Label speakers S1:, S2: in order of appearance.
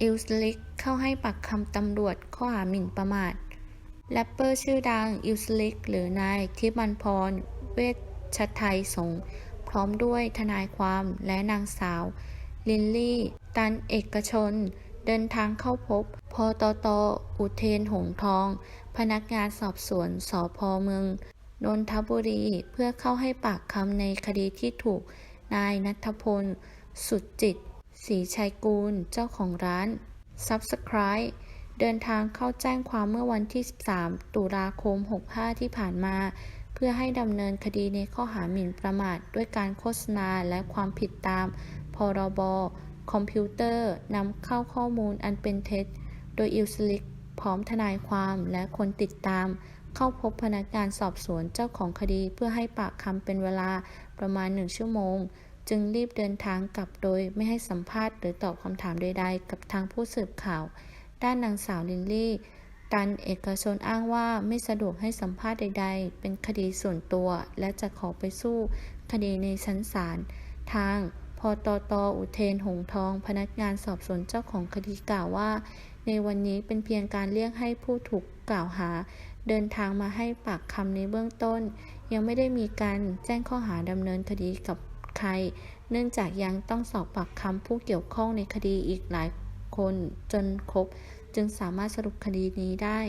S1: อิลสลิกเข้าให้ปากคำตำรวจข้อหาหมิ่นประมาทแรปเปอร์ชื่อดังอิลสลิกหรือนายทิมันพร เวชไทยสงพร้อมด้วยทนายความและนางสาว ลินลี่ ตันเอกชน เดินทางเข้าพบพตต อุเทนหงทอง พนักงานสอบสวนสพเมืองนนทบุรีเพื่อเข้าให้ปากคำในคดีที่ถูกนายนัทพล สุดจิต ศรีชัยกูล เจ้าของร้าน Subscribe เดินทางเข้าแจ้งความเมื่อวันที่ 13 ตุลาคม 65 ที่ผ่านมา เพื่อให้ดำเนินคดีในข้อหาหมิ่นประมาท ด้วยการโฆษณาและความผิดตาม พรบ คอมพิวเตอร์นำเข้าข้อมูลอันเป็นเท็จ โดยอิลสลิกพร้อมทนายความและคนติดตาม เข้าพบพนักงานสอบสวนเจ้าของคดีเพื่อให้ปากคำเป็นเวลาประมาณหนึ่งชั่วโมง จึงรีบเดินทางกลับโดยไม่ให้สัมภาษณ์หรือตอบคำถามใดๆ กับทางผู้สืบข่าว ด้านนางสาวลินลี่ ตันเอกชนอ้างว่าไม่สะดวกให้สัมภาษณ์ใดๆ เป็นคดีส่วนตัว และจะขอไปสู้คดีในชั้นศาล ทางพอตตอุเทนหงทอง พนักงานสอบสวนเจ้าของคดีกล่าวว่า ในวันนี้เป็นเพียงการเรียกให้ผู้ถูกกล่าวหา เดินทางมาให้ปากคำในเบื้องต้น ยังไม่ได้มีการแจ้งข้อหาดำเนินคดีกับ ใคร เนื่องจากยังต้องสอบปากคำผู้เกี่ยวข้องในคดีอีกหลายคนจนครบ จึงสามารถสรุปคดีนี้ได้